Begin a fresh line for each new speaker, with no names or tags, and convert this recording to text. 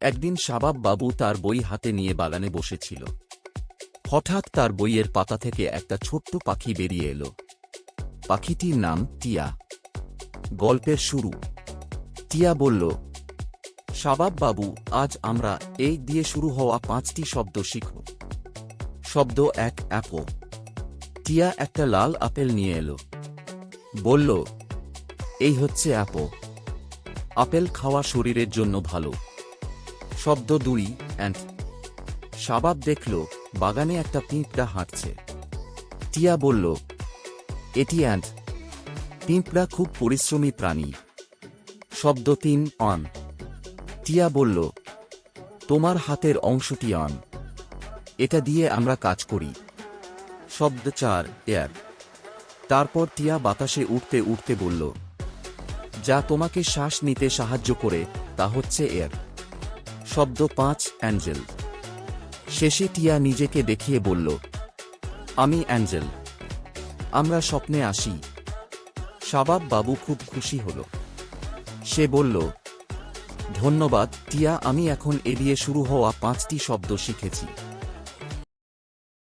একদিন শাবাব বাবু তার বই হাতে নিয়ে বাগানে বসেছিল। হঠাৎ তার বইয়ের পাতা থেকে একটা ছোট্ট পাখি বেরিয়ে এলো। পাখিটির নাম টিয়া। গল্পের শুরু। টিয়া বলল, শাবাব বাবু, আজ আমরা এই দিয়ে শুরু হওয়া পাঁচটি শব্দ শিখব। শব্দ এক, অ্যাপো। টিয়া একটা লাল আপেল নিয়ে এলো। বলল, এই হচ্ছে অ্যাপো। আপেল খাওয়া শরীরের জন্য ভালো। শব্দ দুই অ্যান্ড শাবাব দেখল, বাগানে একটা পিঁপড়া হাঁটছে। টিয়া বলল, এটি অ্যান্ড পিঁপড়া খুব পরিশ্রমী প্রাণী। শব্দ তিন, অন। টিয়া বলল, তোমার হাতের অংশটি অন। এটা দিয়ে আমরা কাজ করি। শব্দ চার, এয়ার। তারপর টিয়া বাতাসে উঠতে উঠতে বলল, যা তোমাকে শ্বাস নিতে সাহায্য করে, তা হচ্ছে এয়ার। শব্দ পাঁচ, অ্যাঞ্জেল। শেষে টিয়া নিজেকে দেখিয়ে বলল, আমি অ্যাঞ্জেল। আমরা স্বপ্নে আসি। শাবাব বাবু খুব খুশি হল। সে বলল, ধন্যবাদ, টিয়া, আমি এখন এড়িয়ে শুরু হওয়া পাঁচটি শব্দ শিখেছি।